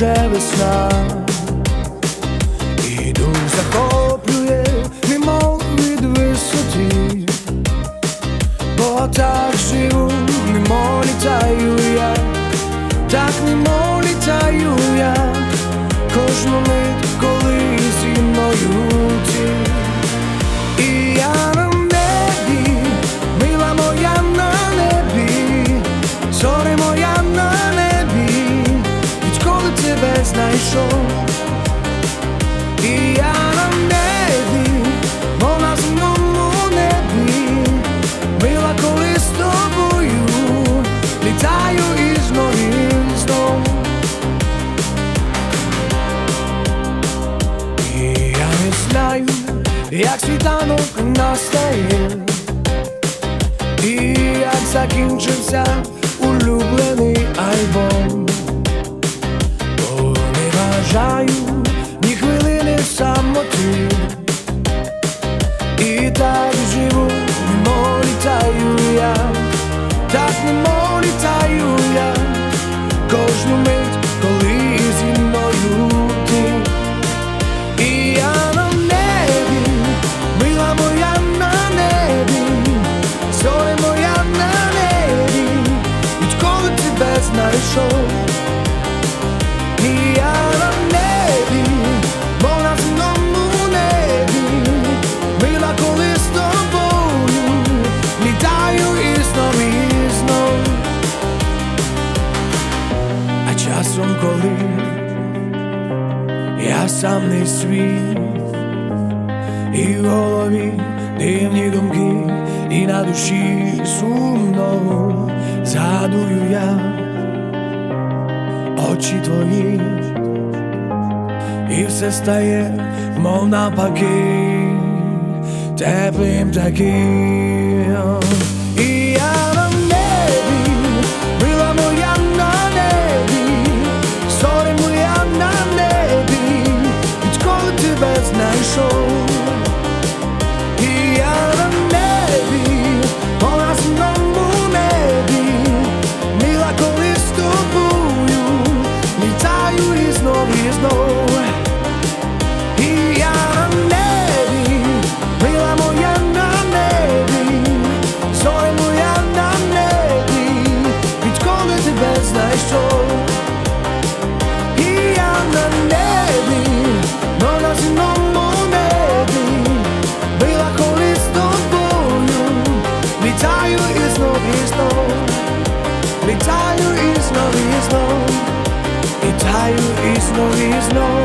я, і дух захоплює, немов від висоті, бо так живу, немов літаю я, так немов літаю я, кожну мить, коли зі мною тебе знайшов. І я на небі, мов на земному небі, мила, коли з тобою літаю і знов і знов. І я не знаю, як світанок настає, і як закінчився улюблений знайшов. І я на небі, мов на небі, мила, коли тобою літаю і знов і. А часом коли я сам не свій, і в голові дивні думки, і на душі сумно згадую я очі твої, і все стає, мов навпаки, теплим таким. І я на небі, мила моя на небі, зоре моя на небі, відколи тебе знайшов. Літаю і знов і знов, літаю і знов і знов, літаю і знов і знов.